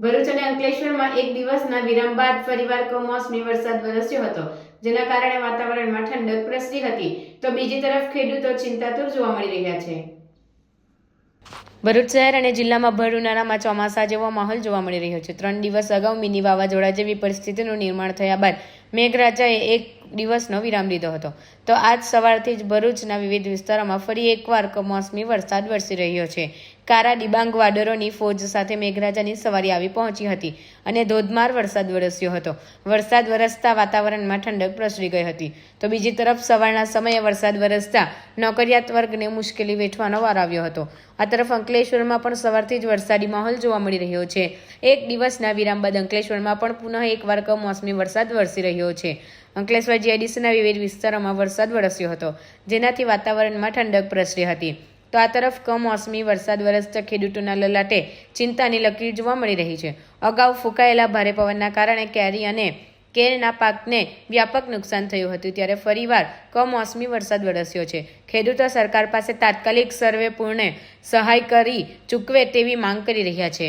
ભરૂચ અને અંકલેશ્વરમાં એક દિવસના વિરામ બાદ ફરીવાર કમોસમી વરસાદ વરસ્યો હતો. જેના કારણે વાતાવરણમાં ઠંડક પ્રસરી હતી. તો બીજી તરફ ખેડૂતો ચિંતાતુર જોવા મળી રહ્યા છે. ભરૂચ શહેર અને જિલ્લામાં ભર ઉનાળામાં ચોમાસા જેવો માહોલ જોવા મળી રહ્યો છે. ત્રણ દિવસ અગાઉ મિની વાવાઝોડા જેવી પરિસ્થિતિનું નિર્માણ થયા બાદ મેઘરાજાએ એક દિવસનો વિરામ લીધો હતો. તો આજ સવારથી જ ભરૂચના વિવિધ વિસ્તારોમાં ફરી એકવાર કમોસમી વરસાદ વરસી રહ્યો છે. કારા, ડિબાંગ, વાડરોની ફોજ સાથે મેઘરાજાની સવારી આવી પહોંચી હતી અને ધોધમાર વરસાદ વરસ્યો હતો. વરસાદ વરસતા વાતાવરણમાં ઠંડક પ્રસરી ગઈ હતી. તો બીજી તરફ સવારના સમયે વરસાદ વરસતા નોકરિયાત વર્ગને મુશ્કેલી વેઠવાનો વાર આવ્યો હતો. આ તરફ અંકલેશ્વરમાં પણ સવારથી જ વરસાદી માહોલ જોવા મળી રહ્યો છે. એક દિવસના વિરામ બાદ અંકલેશ્વરમાં પણ પુનઃ એકવાર કમોસમી વરસાદ વરસી રહ્યો છે. અંકલેશ્વર જીઆઈડીસીના વિવિધ વિસ્તારોમાં વરસાદ વરસ્યો હતો, જેનાથી વાતાવરણમાં ઠંડક પ્રસરી હતી. તો આ તરફ કમોસમી વરસાદ વરસતા ખેડૂતોના લલાટે ચિંતાની લકીર જોવા મળી રહી છે. અગાઉ ફૂંકાયેલા ભારે પવનના કારણે કેરી અને કેળના પાકને વ્યાપક નુકસાન થયું હતું, ત્યારે ફરીવાર કમોસમી વરસાદ વરસ્યો છે. ખેડૂતો સરકાર પાસે તાત્કાલિક સર્વે પૂર્ણે સહાય કરી ચૂકવે તેવી માંગ કરી રહ્યા છે.